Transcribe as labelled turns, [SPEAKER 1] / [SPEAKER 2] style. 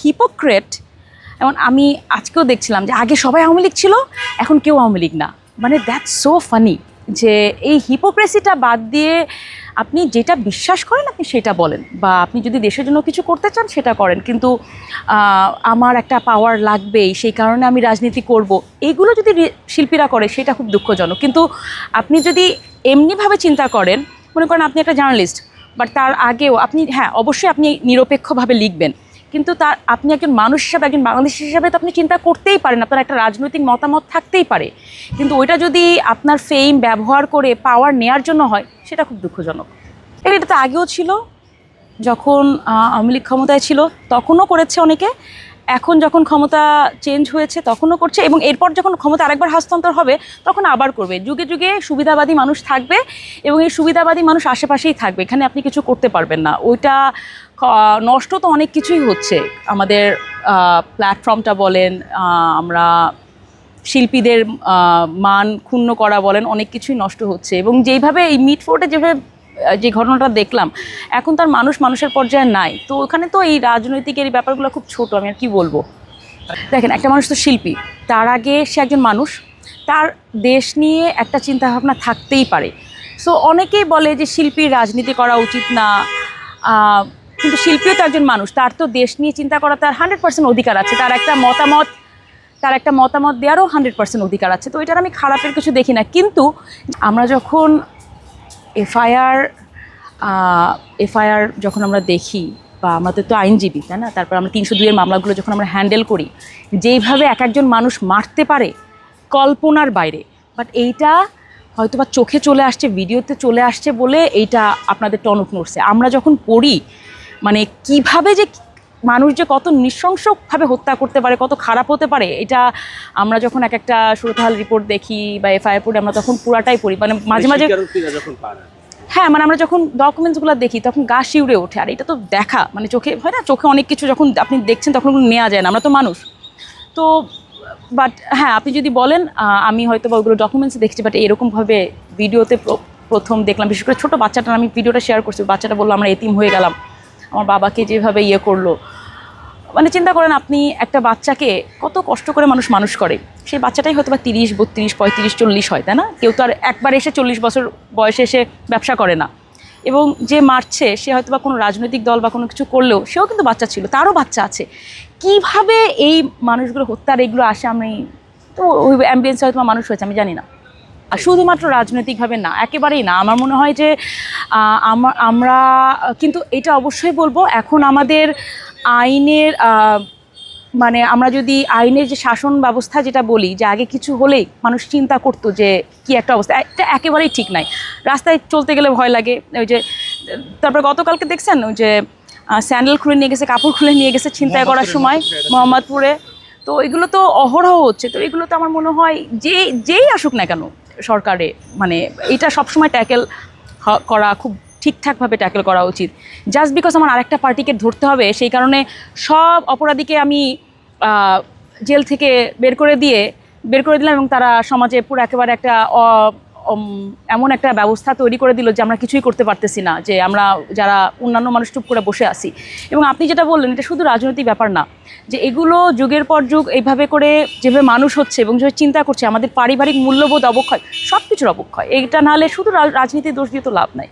[SPEAKER 1] Hypocrite এমন আমি আজকেও দেখছিলাম যে আগে সবাই আওয়ামী লীগ ছিল, এখন কেউ আওয়ামী লীগ না। মানে দ্যাটস সো ফানি যে এই হিপোক্রেসিটা বাদ দিয়ে আপনি যেটা বিশ্বাস করেন আপনি সেটা বলেন বা আপনি যদি দেশের জন্য কিছু করতে চান সেটা করেন। কিন্তু আমার একটা পাওয়ার লাগবেই, সেই কারণে আমি রাজনীতি করব। এইগুলো যদি শিল্পীরা করে সেটা খুব দুঃখজনক। কিন্তু আপনি যদি এমনিভাবে চিন্তা করেন, মনে করেন আপনি একটা জার্নালিস্ট বাট তার আগেও আপনি হ্যাঁ অবশ্যই আপনি নিরপেক্ষভাবে লিখবেন। কিন্তু তার, আপনি একজন মানুষ হিসাবে, একজন বাংলাদেশ হিসাবে তো আপনি চিন্তা করতেই পারেন, আপনার একটা রাজনৈতিক মতামত থাকতেই পারে। কিন্তু ওইটা যদি আপনার ফেম ব্যবহার করে পাওয়ার নেয়ার জন্য হয়, সেটা খুব দুঃখজনক। এটা তো আগেও ছিল, যখন আওয়ামী লীগ ক্ষমতায় ছিল, তখনও করেছে অনেকে। এখন যখন ক্ষমতা চেঞ্জ হয়েছে, তখনও করছে এবং এরপর যখন ক্ষমতা আরেকবার হস্তান্তর হবে, তখন আবার করবে। যুগে যুগে সুবিধাবাদী মানুষ থাকবে এবং এই সুবিধাবাদী মানুষ আশেপাশেই থাকবে, এখানে আপনি কিছু করতে পারবেন না। ওইটা নষ্ট তো অনেক কিছুই হচ্ছে। আমাদের প্ল্যাটফর্মটা বলেন আমরা শিল্পীদের মান ক্ষুণ্ণ করা বলেন, অনেক কিছুই নষ্ট হচ্ছে। এবং যেইভাবে এই মিট ফোর্টে যেভাবে যে ঘটনাটা দেখলাম, এখন তার মানুষ মানুষের পর্যায়ে নাই। তো ওখানে তো এই রাজনৈতিক এই ব্যাপারগুলো খুব ছোট, আমি আর কি বলব? দেখেন, একটা মানুষ তো শিল্পী, তার আগে সে একজন মানুষ, তার দেশ নিয়ে একটা চিন্তাভাবনা থাকতেই পারে। সো অনেকেই বলে যে শিল্পীর রাজনীতি করা উচিত না। কিন্তু শিল্পীও তো একজন মানুষ। তার তো দেশ নিয়ে চিন্তা করা তার হান্ড্রেড পার্সেন্ট অধিকার আছে। তার একটা মতামত, তার একটা মতামত দেওয়ারও হান্ড্রেড পার্সেন্ট অধিকার আছে। তো এটার আমি খারাপের কিছু দেখি না। কিন্তু আমরা যখন এফআইআর এফআইআর যখন আমরা দেখি, বা আমাদের তো আইনজীবী, তাই না? তারপর আমরা তিনশো দুইয়ের মামলাগুলো যখন আমরা হ্যান্ডেল করি, যেইভাবে এক একজন মানুষ মারতে পারে কল্পনার বাইরে বাট এইটা হয়তো বা চোখে চলে আসছে, ভিডিওতে চলে আসছে বলে এইটা আপনাদের টনক নড়ছে। আমরা যখন পড়ি মানে কীভাবে যে মানুষ যে কত নৃশংসভাবে হত্যা করতে পারে কত খারাপ হতে পারে এটা আমরা যখন এক একটা সুরতহাল রিপোর্ট দেখি বা এফআইআর পড়ি আমরা তখন পুরাটাই পড়ি। মানে মাঝে মাঝে
[SPEAKER 2] কি।
[SPEAKER 1] হ্যাঁ মানে আমরা যখন ডকুমেন্টসগুলো দেখি তখন গা শিউরে ওঠে। আর এটা তো দেখা মানে চোখে হয় না? চোখে অনেক কিছু যখন আপনি দেখছেন তখন নেওয়া যায় না। আমরা তো মানুষ। তো বাট হ্যাঁ আপনি যদি বলেন আমি হয়তো বা ওগুলো ডকুমেন্টস দেখছি বাট এরকমভাবে ভিডিওতে প্রথম দেখলাম। বিশেষ করে ছোটো বাচ্চাটা আমি ভিডিওটা শেয়ার করছি বাচ্চাটা বলল আমরা এতিম হয়ে গেলাম। আমার বাবাকে যেভাবে ইয়ে করল। মানে চিন্তা করেন আপনি একটা বাচ্চাকে কত কষ্ট করে মানুষ মানুষ করে। সেই বাচ্চাটাই হয়তো বা তিরিশ, বত্রিশ, পঁয়ত্রিশ, চল্লিশ হয়, তাই না? কেউ তো আর একবার এসে চল্লিশ বছর বয়সে এসে ব্যবসা করে না। এবং যে মারছে, সে হয়তো বা কোনো রাজনৈতিক দল বা কোনো কিছু করলেও সেও কিন্তু বাচ্চা ছিল, তারও বাচ্চা আছে। কীভাবে এই মানুষগুলো হত্যার এগুলো আসে আমি তো ওই অ্যাম্বিয়েন্সে হয়তো মানুষ হয়েছে, আমি জানি না। শুধুমাত্র রাজনৈতিকভাবে না একেবারেই না। আমার মনে হয় যে আমা- আমরা কিন্তু এটা অবশ্যই বলব এখন আমাদের আইনের মানে আমরা যদি আইনের যে শাসন ব্যবস্থা যেটা বলি যে আগে কিছু হলেই মানুষ চিন্তা করতো যে কি একটা অবস্থা এটা একেবারেই ঠিক নাই। রাস্তায় চলতে গেলে ভয় লাগে ওই যে তারপরে গতকালকে দেখছেন ওই যে স্যান্ডেল খুলে নিয়ে গেছে কাপড় খুলে নিয়ে গেছে ছিনতাই করার সময় মোহাম্মদপুরে। তো এগুলো তো অহরহ হচ্ছে তো এগুলো তো আমার মনে হয় যে যেই আসুক না কেন সরকারে মানে এটা সবসময় ট্যাকেল করা, খুব ঠিকঠাকভাবে ট্যাকেল করা উচিত। জাস্ট বিকজ আমার আরেকটা পার্টিকে ধরতে হবে, সেই কারণে সব অপরাধীকে আমি জেল থেকে বের করে দিয়ে, বের করে দিলাম এবং তারা সমাজে পুরো একেবারে একটা এমন একটা ব্যবস্থা তৈরি করে দিল যে আমরা কিছুই করতে পারতেছি না, যে আমরা যারা অন্যান্য মানুষ চুপ করে বসে আছি। এবং আপনি যেটা বললেন, এটা শুধু রাজনৈতিক ব্যাপার না, যে এগুলো যুগের পর যুগ এইভাবে করে যেভাবে মানুষ হচ্ছে এবং যেভাবে চিন্তা করছে, আমাদের পারিবারিক মূল্যবোধ অবক্ষয় সব কিছুর অবক্ষয়। এটা নাহলে শুধু রাজনীতি দোষ দিয়ে তো লাভ নাই।